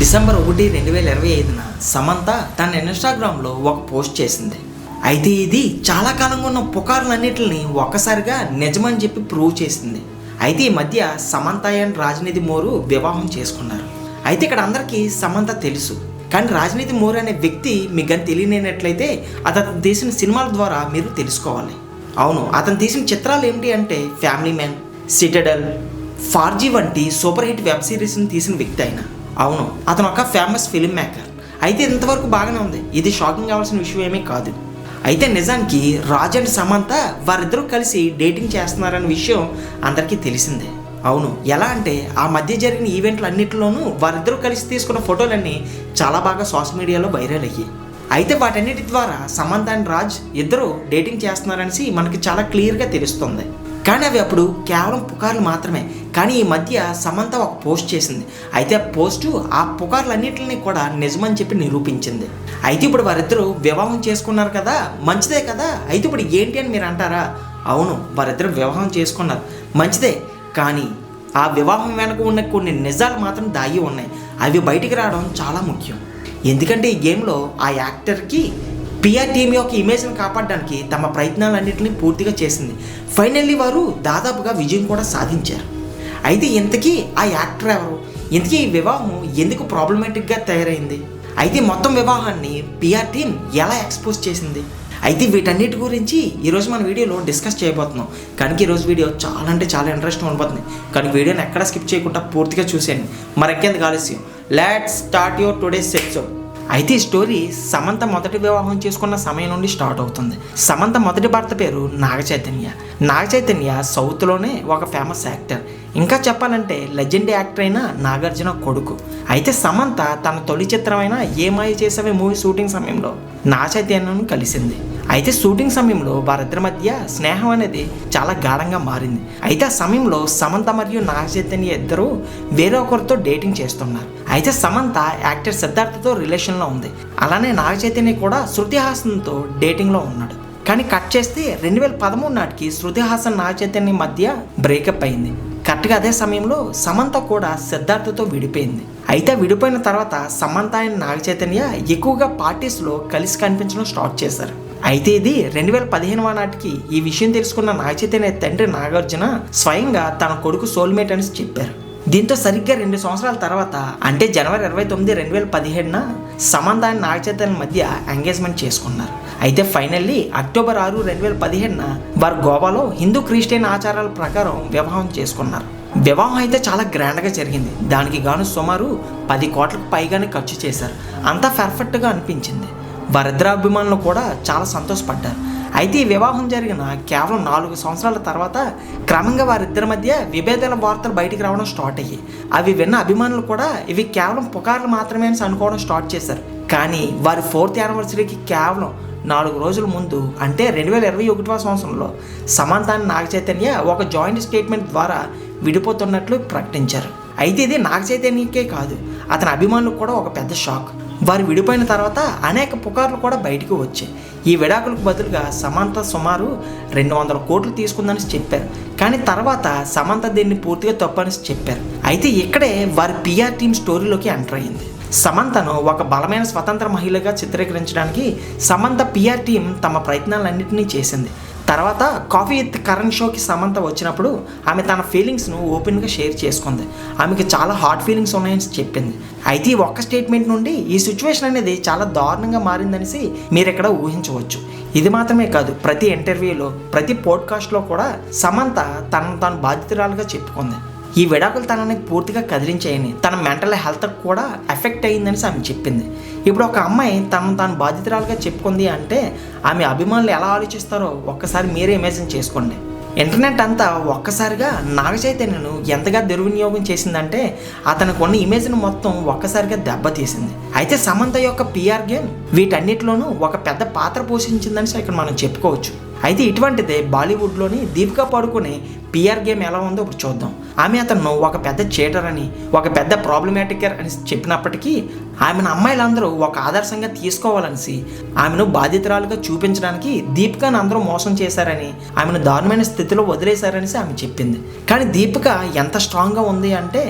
December ఒకటి రెండు వేల ఇరవై ఐదున సమంత తన ఇన్స్టాగ్రామ్లో ఒక పోస్ట్ చేసింది. అయితే ఇది చాలా కాలంగా ఉన్న పుకార్లన్నింటిని ఒక్కసారిగా నిజమని చెప్పి ప్రూవ్ చేసింది. అయితే ఈ మధ్య సమంత అండ్ రాజనీతి మోరు వివాహం చేసుకున్నారు. అయితే ఇక్కడ అందరికీ సమంత తెలుసు. కానీ రాజనీతి మోరు అనే వ్యక్తి మీకు కానీ తెలియనట్లయితే అతను తీసిన సినిమాల ద్వారా మీరు తెలుసుకోవాలి. అవును అతను తీసిన చిత్రాలు ఏమిటి అంటే ఫ్యామిలీ మ్యాన్ సిటడల్ ఫార్జీ వంటి సూపర్ హిట్ వెబ్ సిరీస్ని తీసిన వ్యక్తి అయినా అవును. అతను ఒక ఫేమస్ ఫిలిం మేకర్ అయితే ఇంతవరకు బాగానే ఉంది. ఇది షాకింగ్ కావాల్సిన విషయం ఏమీ కాదు. అయితే నిజానికి రాజ్ అండ్ సమంత వారిద్దరూ కలిసి డేటింగ్ చేస్తున్నారన్న విషయం అందరికీ తెలిసిందే. అవును. ఎలా అంటే ఆ మధ్య జరిగిన ఈవెంట్లు అన్నింటిలోనూ వారిద్దరూ కలిసి తీసుకున్న ఫోటోలన్నీ చాలా బాగా సోషల్ మీడియాలో వైరల్ అయ్యాయి. అయితే వాటన్నిటి ద్వారా సమంత అండ్ రాజ్ ఇద్దరు డేటింగ్ చేస్తున్నారనేసి మనకి చాలా క్లియర్గా తెలుస్తుంది. కానీ అవి అప్పుడు కేవలం పుకార్లు మాత్రమే. కానీ ఈ మధ్య సమంత ఒక పోస్ట్ చేసింది. అయితే ఆ పోస్టు ఆ పుకార్లన్నింటిని కూడా నిజమని చెప్పి నిరూపించింది. అయితే ఇప్పుడు వారిద్దరూ వివాహం చేసుకున్నారు కదా మంచిదే కదా? అయితే ఇప్పుడు ఏంటి అని మీరు అంటారా? అవును వారిద్దరు వివాహం చేసుకున్నారు. మంచిదే కానీ ఆ వివాహం వెనక ఉన్న కొన్ని నిజాలు మాత్రం దాగి ఉన్నాయి. అవి బయటికి రావడం చాలా ముఖ్యం. ఎందుకంటే ఈ గేమ్లో ఆ యాక్టర్కి పిఆర్ టీం యొక్క ఇమేజ్ని కాపాడడానికి తమ ప్రయత్నాలన్నింటినీ పూర్తిగా చేసింది. ఫైనల్లీ వారు దాదాపుగా విజయం కూడా సాధించారు. అయితే ఇంతకీ ఆ యాక్టర్ ఎవరు? ఇంతకీ ఈ వివాహం ఎందుకు ప్రాబ్లమేటిక్గా తయారైంది? అయితే మొత్తం వివాహాన్ని పిఆర్ టీం ఎలా ఎక్స్పోజ్ చేసింది? అయితే వీటన్నిటి గురించి ఈరోజు మన వీడియోలో డిస్కస్ చేయబోతున్నాం. కనుక ఈరోజు వీడియో చాలా అంటే చాలా ఇంట్రెస్టింగ్ ఉండబోతుంది. కానీ వీడియోని ఎక్కడ స్కిప్ చేయకుండా పూర్తిగా చూసేయండి. మరెక్కేందుకు ఆలస్యం. Let start your today episode అయితే ఈ స్టోరీ సమంత మొదటి వివాహం చేసుకున్న సమయం నుండి స్టార్ట్ అవుతుంది. సమంత మొదటి భర్త పేరు నాగ చైతన్య నాగ చైతన్య సౌత్లోనే ఒక ఫేమస్ యాక్టర్ ఇంకా చెప్పాలంటే లెజెండ్ యాక్టర్ అయిన నాగార్జున కొడుకు. అయితే సమంత తన తొలి చిత్రమైన ఏమాయి చేసేవే మూవీ షూటింగ్ సమయంలో నా చైతన్యను కలిసింది. అయితే షూటింగ్ సమయంలో వారిద్దరి మధ్య స్నేహం అనేది చాలా గాఢంగా మారింది. అయితే ఆ సమయంలో సమంత మరియు నాగ చైతన్య ఇద్దరు వేరొకరితో డేటింగ్ చేస్తున్నారు. అయితే సమంత యాక్టర్ సిద్ధార్థతో రిలేషన్లో ఉంది. అలానే నాగ చైతన్య కూడా శృతి హాసన్తో డేటింగ్లో ఉన్నాడు. కానీ కట్ చేస్తే రెండు వేల పదమూడు నాటికి శృతి హాసన్ నాగ చైతన్య మధ్య బ్రేకప్ అయింది. కరెక్ట్గా అదే సమయంలో సమంత కూడా సిద్ధార్థతో విడిపోయింది. అయితే విడిపోయిన తర్వాత సమంత అండ్ నాగ చైతన్య ఎక్కువగా పార్టీస్లో కలిసి కనిపించడం స్టార్ట్ చేశారు. అయితే ఇది రెండు వేల పదిహేనవ నాటికి ఈ విషయం తెలుసుకున్న నాగ చైతన్య తండ్రి నాగార్జున స్వయంగా తన కొడుకు సోల్మేట్ అని చెప్పారు. దీంతో సరిగ్గా రెండు సంవత్సరాల తర్వాత అంటే జనవరి ఇరవై తొమ్మిది రెండు వేల పదిహేడున సమంత అండ్ మధ్య ఎంగేజ్మెంట్ చేసుకున్నారు. అయితే ఫైనల్లీ అక్టోబర్ ఆరు రెండు వేల పదిహేడున వారు గోవాలో హిందూ క్రిస్టియన్ ఆచారాల ప్రకారం వివాహం చేసుకున్నారు. వివాహం అయితే చాలా గ్రాండ్గా జరిగింది. దానికి గాను సుమారు పది కోట్లకు పైగానే ఖర్చు చేశారు. అంతా పర్ఫెక్ట్గా అనిపించింది. వారిద్దరు అభిమానులు కూడా చాలా సంతోషపడ్డారు. అయితే ఈ వివాహం జరిగిన కేవలం నాలుగు సంవత్సరాల తర్వాత క్రమంగా వారిద్దరి మధ్య విభేదాల వార్తలు బయటికి రావడం స్టార్ట్ అయ్యాయి. అవి విన్న అభిమానులు కూడా ఇవి కేవలం పుకార్లు మాత్రమే అని అనుకోవడం స్టార్ట్ చేశారు. కానీ వారి ఫోర్త్ యానివర్సరీకి కేవలం నాలుగు రోజుల ముందు అంటే రెండు వేల ఇరవై ఒకటవ సంవత్సరంలో సమంతాన్ నాగ చైతన్య ఒక జాయింట్ స్టేట్మెంట్ ద్వారా విడిపోతున్నట్లు ప్రకటించారు. అయితే ఇది నాగ చైతన్యకే కాదు అతని అభిమానులకు కూడా ఒక పెద్ద షాక్. వారు విడిపోయిన తర్వాత అనేక పుకార్లు కూడా బయటికి వచ్చాయి. ఈ విడాకులకు బదులుగా సమంత సుమారు రెండు వందల కోట్లు తీసుకుందని చెప్పారు. కానీ తర్వాత సమంత దీన్ని పూర్తిగా తప్పని చెప్పారు. అయితే ఇక్కడే వారి పిఆర్ టీం స్టోరీలోకి ఎంటర్ అయింది. సమంతను ఒక బలమైన స్వతంత్ర మహిళగా చిత్రీకరించడానికి సమంత పిఆర్ టీం తమ ప్రయత్నాలన్నింటినీ చేసింది. తర్వాత కాఫీ విత్ కరణ్ షోకి సమంత వచ్చినప్పుడు ఆమె తన ఫీలింగ్స్ను ఓపెన్గా షేర్ చేసుకుంది. ఆమెకి చాలా హార్ట్ ఫీలింగ్స్ ఉన్నాయని చెప్పింది. అయితే ఈ ఒక్క స్టేట్మెంట్ నుండి ఈ సిచ్యువేషన్ అనేది చాలా దారుణంగా మారిందనేసి మీరు ఇక్కడ ఊహించవచ్చు. ఇది మాత్రమే కాదు ప్రతి ఇంటర్వ్యూలో ప్రతి పోడ్కాస్ట్లో కూడా సమంత తనను తాను బాధితురాలుగా చెప్పుకుంది. ఈ విడాకులు తనని పూర్తిగా కదిలించాయని తన మెంటల్ హెల్త్ కూడా ఎఫెక్ట్ అయ్యిందని ఆమె చెప్పింది. ఇప్పుడు ఒక అమ్మాయి తను తాను బాధితురాలుగా చెప్పుకుంది అంటే ఆమె అభిమానులు ఎలా ఆలోచిస్తారో ఒక్కసారి మీరే ఇమేజిన్ చేసుకోండి. ఇంటర్నెట్ అంతా ఒక్కసారిగా నాగ చైతన్యను ఎంతగా దుర్వినియోగం చేసిందంటే అతనికి ఉన్న ఇమేజ్ను మొత్తం ఒక్కసారిగా దెబ్బతీసింది. అయితే సమంత యొక్క పిఆర్ గేమ్ వీటన్నిటిలోనూ ఒక పెద్ద పాత్ర పోషించిందని ఇక్కడ మనం చెప్పుకోవచ్చు. అయితే ఇటువంటిదే బాలీవుడ్లోని దీపికా పడుకునే పిఆర్ గేమ్ ఎలా ఉందో ఇప్పుడు చూద్దాం. ఆమె అతను ఒక పెద్ద చేటర్ అని ఒక పెద్ద ప్రాబ్లమాటికర్ అని చెప్పినప్పటికీ ఆమెను అమ్మాయిలందరూ ఒక ఆదర్శంగా తీసుకోవాలనేసి ఆమెను బాధితురాలుగా చూపించడానికి దీపికను అందరూ మోసం చేశారని ఆమెను దారుణమైన స్థితిలో వదిలేశారనేసి ఆమె చెప్పింది. కానీ దీపిక ఎంత స్ట్రాంగ్గా ఉంది అంటే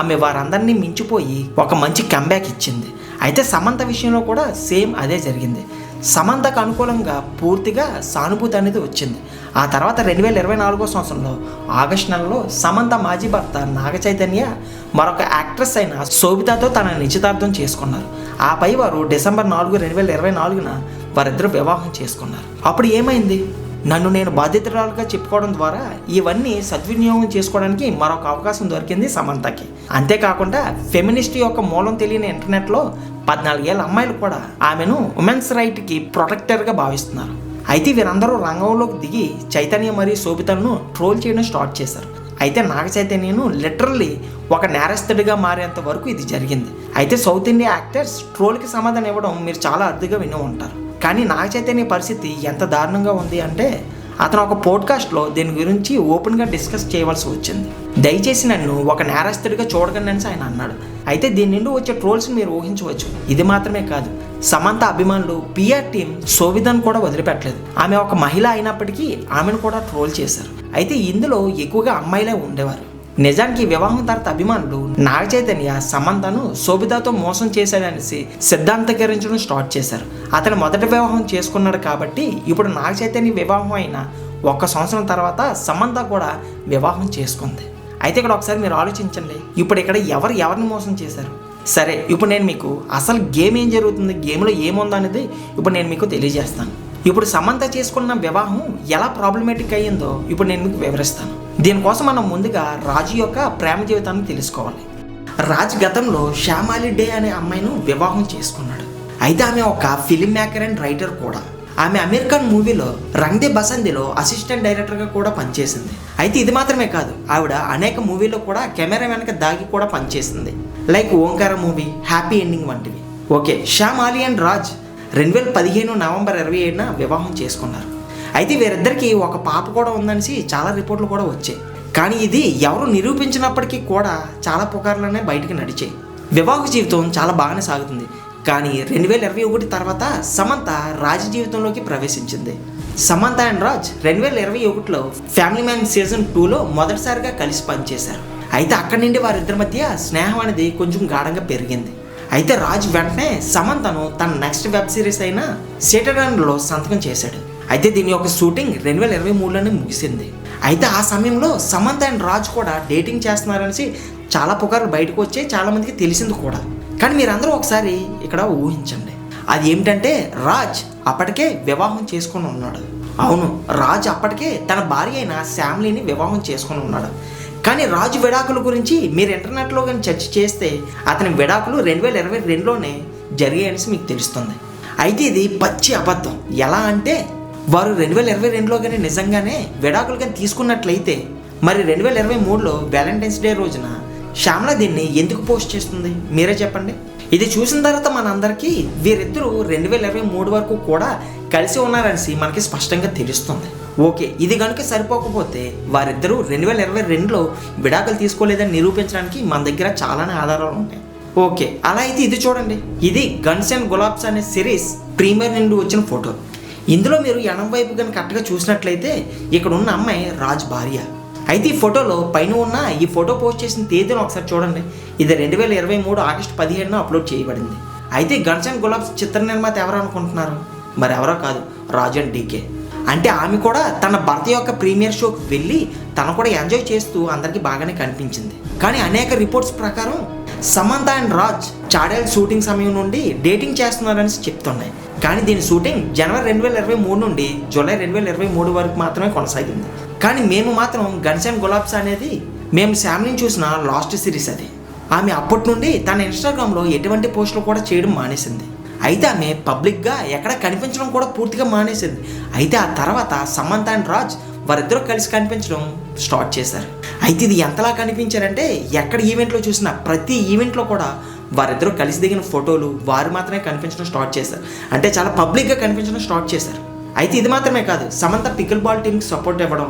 ఆమె వారందరినీ మించిపోయి ఒక మంచి కంబ్యాక్ ఇచ్చింది. అయితే సమంత విషయంలో కూడా సేమ్ అదే జరిగింది. సమంతకు అనుకూలంగా పూర్తిగా సానుభూతి అనేది వచ్చింది. ఆ తర్వాత రెండు వేల ఇరవై నాలుగో సంవత్సరంలో ఆగస్ట్ నెలలో సమంత మాజీ భర్త నాగ చైతన్య మరొక యాక్ట్రెస్ అయిన శోభితతో తన నిశ్చితార్థం చేసుకున్నారు. ఆపై వారు డిసెంబర్ నాలుగు రెండు వేల ఇరవై నాలుగున వారిద్దరు వివాహం చేసుకున్నారు. అప్పుడు ఏమైంది? నన్ను నేను బాధితురాలుగా చెప్పుకోవడం ద్వారా ఇవన్నీ సద్వినియోగం చేసుకోవడానికి మరొక అవకాశం దొరికింది సమంతకి. అంతేకాకుండా ఫెమినిస్ట్ యొక్క మూలం తెలియని ఇంటర్నెట్లో పద్నాలుగేళ్ళ అమ్మాయిలు కూడా ఆమెను ఉమెన్స్ రైట్కి ప్రొటెక్టర్గా భావిస్తున్నారు. అయితే వీరందరూ రంగంలోకి దిగి చైతన్య మరియు శోభితలను ట్రోల్ చేయడం స్టార్ట్ చేశారు. అయితే నాగ చైతన్యను లిటరల్లీ ఒక నేరస్తుడిగా మారేంత వరకు ఇది జరిగింది. అయితే సౌత్ ఇండియా యాక్టర్స్ ట్రోల్కి సమాధానం ఇవ్వడం మీరు చాలా అరుదుగా విని ఉంటారు. కానీ నాగ చైతన్య పరిస్థితి ఎంత దారుణంగా ఉంది అంటే అతను ఒక పోడ్కాస్ట్లో దీని గురించి ఓపెన్గా డిస్కస్ చేయవలసి వచ్చింది. దయచేసి నన్ను ఒక నేరస్తుడిగా చూడకండి అని ఆయన అన్నాడు. అయితే దీని నుండి వచ్చే ట్రోల్స్ మీరు ఊహించవచ్చు. ఇది మాత్రమే కాదు. సమంత అభిమానులు పిఆర్ టీం సోవిధన్ కూడా వదిలిపెట్టలేదు. ఆమె ఒక మహిళ అయినప్పటికీ ఆమెను కూడా ట్రోల్ చేశారు. అయితే ఇందులో ఎక్కువగా అమ్మాయిలే ఉండేవారు. నిజానికి వివాహం తర్వాత అభిమానులు నాగ చైతన్య సమంతను శోభితతో మోసం చేశాడనేసి సిద్ధాంతకరించడం స్టార్ట్ చేశారు. అతను మొదటి వివాహం చేసుకున్నాడు కాబట్టి ఇప్పుడు నాగ చైతన్య వివాహం అయిన ఒక్క సంవత్సరం తర్వాత సమంత కూడా వివాహం చేసుకుంది. అయితే ఇక్కడ ఒకసారి మీరు ఆలోచించండి. ఇప్పుడు ఇక్కడ ఎవరు ఎవరిని మోసం చేశారు? సరే ఇప్పుడు నేను మీకు అసలు గేమ్ ఏం జరుగుతుంది? గేమ్లో ఏముందనేది ఇప్పుడు నేను మీకు తెలియజేస్తాను. ఇప్పుడు సమంత చేసుకున్న వివాహం ఎలా ప్రాబ్లమేటిక్ అయ్యిందో ఇప్పుడు నేను మీకు వివరిస్తాను. దీనికోసం మనం ముందుగా రాజు యొక్క ప్రేమ జీవితాన్ని తెలుసుకోవాలి. రాజ్ గతంలో శ్యామాలి డే అనే అమ్మాయిను వివాహం చేసుకున్నాడు. అయితే ఆమె ఒక ఫిలిం మేకర్ అండ్ రైటర్ కూడా. ఆమె అమెరికన్ మూవీలో రంగ్దే బసంతిలో అసిస్టెంట్ డైరెక్టర్గా కూడా పనిచేసింది. అయితే ఇది మాత్రమే కాదు ఆవిడ అనేక మూవీలో కూడా కెమెరా వెనక దాగి కూడా పనిచేసింది. Like Omkara movie happy ending వంటివి. ఓకే శ్యామ్ ఆలి అండ్ రాజ్ రెండు వేల పదిహేను నవంబర్ ఇరవై ఏడున వివాహం చేసుకున్నారు. అయితే వీరిద్దరికి ఒక పాప కూడా ఉందనేసి చాలా రిపోర్ట్లు కూడా వచ్చాయి. కానీ ఇది ఎవరు నిరూపించినప్పటికీ కూడా చాలా పుకార్లనే బయటికి నడిచాయి. వివాహ జీవితం చాలా బాగానే సాగుతుంది. కానీ రెండు వేల ఇరవై ఒకటి తర్వాత సమంత రాజ జీవితంలోకి ప్రవేశించింది. సమంత అండ్ రాజ్ రెండు వేల ఇరవై ఒకటిలో ఫ్యామిలీ మ్యాన్ సీజన్ టూలో మొదటిసారిగా కలిసి పనిచేశారు. అయితే అక్కడి నుండి వారిద్దరి మధ్య స్నేహం అనేది కొంచెం గాఢంగా పెరిగింది. అయితే రాజ్ వెంటనే సమంతను తన నెక్స్ట్ వెబ్ సిరీస్ అయిన సేటర్డాన్లో సంతకం చేశాడు. అయితే దీని యొక్క షూటింగ్ రెండు వేల ఇరవై మూడులోనే ముగిసింది. అయితే ఆ సమయంలో సమంత అండ్ రాజ్ కూడా డేటింగ్ చేస్తున్నారనేసి చాలా పుకార్లు బయటకు వచ్చే చాలామందికి తెలిసింది కూడా. కానీ మీరందరూ ఒకసారి ఇక్కడ ఊహించండి. అది ఏమిటంటే రాజ్ అప్పటికే వివాహం చేసుకొని ఉన్నాడు. అవును రాజ్ అప్పటికే తన భార్య అయిన శామ్లీని వివాహం చేసుకొని ఉన్నాడు. కానీ రాజు విడాకుల గురించి మీరు ఇంటర్నెట్లో కానీ చర్చ చేస్తే అతని విడాకులు రెండు వేల ఇరవై రెండులోనే జరిగాయనేసి మీకు తెలుస్తుంది. అయితే ఇది పచ్చి అబద్ధం. ఎలా అంటే వారు రెండు వేల ఇరవై రెండులో కానీ నిజంగానే విడాకులు కానీ తీసుకున్నట్లయితే మరి రెండు వేల ఇరవై మూడులో వ్యాలంటైన్స్ డే రోజున శ్యామల దీన్ని ఎందుకు పోస్ట్ చేస్తుంది? మీరే చెప్పండి. ఇది చూసిన తర్వాత మనందరికీ వీరిద్దరూ రెండు వేల ఇరవై మూడు వరకు కూడా కలిసి ఉన్నారనేసి మనకి స్పష్టంగా తెలుస్తుంది. ఓకే ఇది కనుక సరిపోకపోతే వారిద్దరూ రెండు వేల ఇరవై రెండులో విడాకులు తీసుకోలేదని నిరూపించడానికి మన దగ్గర చాలానే ఆధారాలు ఉంటాయి. ఓకే అలా అయితే ఇది చూడండి. ఇది గన్స్ అండ్ గులాబ్స్ అనే సిరీస్ ప్రీమియర్ నుండి వచ్చిన ఫోటో. ఇందులో మీరు ఎడం వైపు కనుక కరెక్ట్గా చూసినట్లయితే ఇక్కడ ఉన్న అమ్మాయి రాజ్ భార్య. అయితే ఈ ఫోటోలో పైన ఉన్న ఈ ఫోటో పోస్ట్ చేసిన తేదీని ఒకసారి చూడండి. ఇది రెండు వేల ఇరవై మూడు ఆగస్టు పదిహేడున అప్లోడ్ చేయబడింది. అయితే గన్స్ అండ్ గులాబ్స్ చిత్ర నిర్మాత ఎవరు అనుకుంటున్నారు? మరి ఎవరో కాదు రాజన్ డీకే. అంటే ఆమె కూడా తన భర్త యొక్క ప్రీమియర్ షోకి వెళ్ళి తను కూడా ఎంజాయ్ చేస్తూ అందరికీ బాగానే కనిపించింది. కానీ అనేక రిపోర్ట్స్ ప్రకారం సమంత అండ్ రాజ్ చాడేల్ షూటింగ్ సమయం నుండి డేటింగ్ చేస్తున్నారని చెప్తున్నాయి. కానీ దీని షూటింగ్ జనవరి రెండు వేల ఇరవై మూడు నుండి జూలై రెండు వేల ఇరవై మూడు వరకు మాత్రమే కొనసాగింది. కానీ మేము మాత్రం గన్స్ అండ్ గులాబ్స్ అనేది మేము శామ్ని చూసిన లాస్ట్ సిరీస్ అది. ఆమె అప్పటి నుండి తన ఇన్స్టాగ్రామ్లో ఎటువంటి పోస్టులు కూడా చేయడం మానేసింది. అయితే ఆమె పబ్లిక్గా ఎక్కడ కనిపించడం కూడా పూర్తిగా మానేసింది. అయితే ఆ తర్వాత సమంత అండ్ రాజ్ వారిద్దరూ కలిసి కనిపించడం స్టార్ట్ చేశారు. అయితే ఇది ఎంతలా కనిపించారంటే ఎక్కడ ఈవెంట్లో చూసినా ప్రతి ఈవెంట్లో కూడా వారిద్దరూ కలిసి దిగిన ఫోటోలు వారు మాత్రమే కనిపించడం స్టార్ట్ చేశారు. అంటే చాలా పబ్లిక్గా కనిపించడం స్టార్ట్ చేశారు. అయితే ఇది మాత్రమే కాదు సమంత పికిల్ బాల్ టీంకి సపోర్ట్ ఇవ్వడం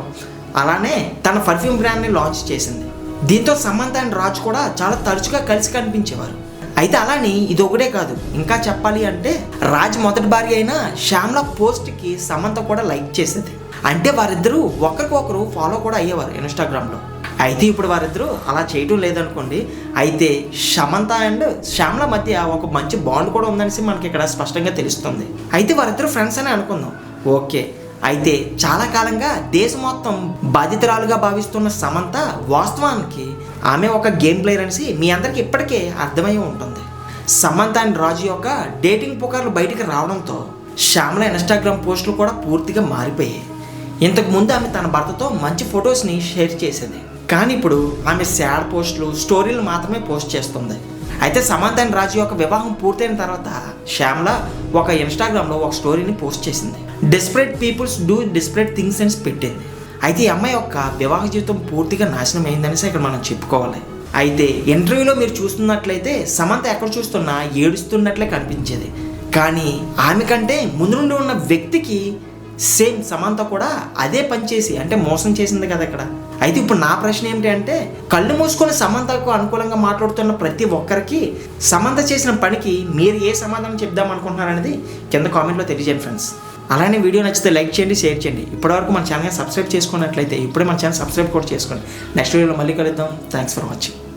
అలానే తన పర్ఫ్యూమ్ బ్రాండ్ని లాంచ్ చేసింది. దీంతో సమంత అండ్ రాజ్ కూడా చాలా తరచుగా కలిసి కనిపించేవారు. అయితే అలానే ఇది ఒకటే కాదు. ఇంకా చెప్పాలి అంటే రాజ్ మొదటి భార్య అయిన శ్యామ్లా పోస్ట్కి సమంత కూడా లైక్ చేసేది. అంటే వారిద్దరూ ఒకరికొకరు ఫాలో కూడా అయ్యేవారు ఇన్స్టాగ్రామ్లో. అయితే ఇప్పుడు వారిద్దరూ అలా చేయటం లేదనుకోండి అయితే సమంత అండ్ శ్యామ్ల మధ్య ఒక మంచి బాండ్ కూడా ఉందనేసి మనకి ఇక్కడ స్పష్టంగా తెలుస్తుంది. అయితే వారిద్దరు ఫ్రెండ్స్ అని అనుకుందాం. ఓకే. అయితే చాలా కాలంగా దేశం మొత్తం బాధితురాలుగా భావిస్తున్న సమంత వాస్తవానికి ఆమె ఒక గేమ్ ప్లేయర్ అనేసి మీ అందరికి ఇప్పటికే అర్థమై ఉంటుంది. సమంత అండ్ రాజు యొక్క డేటింగ్ పుకార్లు బయటికి రావడంతో శ్యామల ఇన్స్టాగ్రామ్ పోస్టులు కూడా పూర్తిగా మారిపోయాయి. ఇంతకు ముందు ఆమె తన భర్తతో మంచి ఫొటోస్ని షేర్ చేసేది. కానీ ఇప్పుడు ఆమె శాడ్ పోస్టులు స్టోరీలు మాత్రమే పోస్ట్ చేస్తుంది. అయితే సమంత అండ్ రాజు యొక్క వివాహం పూర్తయిన తర్వాత శ్యామల ఒక ఇన్స్టాగ్రామ్లో ఒక స్టోరీని పోస్ట్ చేసింది. Desperate peoples do desperate things అని పెట్టింది. అయితే ఈ అమ్మాయి యొక్క వివాహ జీవితం పూర్తిగా నాశనం అయిందనేసి ఇక్కడ మనం చెప్పుకోవాలి. అయితే ఇంటర్వ్యూలో మీరు చూస్తున్నట్లయితే సమంత ఎక్కడ చూస్తున్నా ఏడుస్తున్నట్లే కనిపించేది. కానీ ఆమె కంటే ముందు నుండి ఉన్న వ్యక్తికి సేమ్ సమంత కూడా అదే పని చేసి అంటే మోసం చేసింది కదా అక్కడ అయితే ఇప్పుడు నా ప్రశ్న ఏమిటి అంటే కళ్ళు మూసుకొని సమంతకు అనుకూలంగా మాట్లాడుతున్న ప్రతి ఒక్కరికి సమంత చేసిన పనికి మీరు ఏ సమాధానం చెప్దాం అనుకుంటున్నారనేది కింద కామెంట్లో తెలియజేయండి ఫ్రెండ్స్. అలానే వీడియో నచ్చితే లైక్ చేయండి షేర్ చేయండి. ఇప్పటివరకు మన ఛానల్ సబ్స్క్రైబ్ చేసుకున్నట్లయితే ఇప్పుడే మన ఛానల్ సబ్స్క్రైబ్ కూడా చేసుకోండి. నెక్స్ట్ వీడియోలో మళ్ళీ కలుద్దాం. Thanks for watching.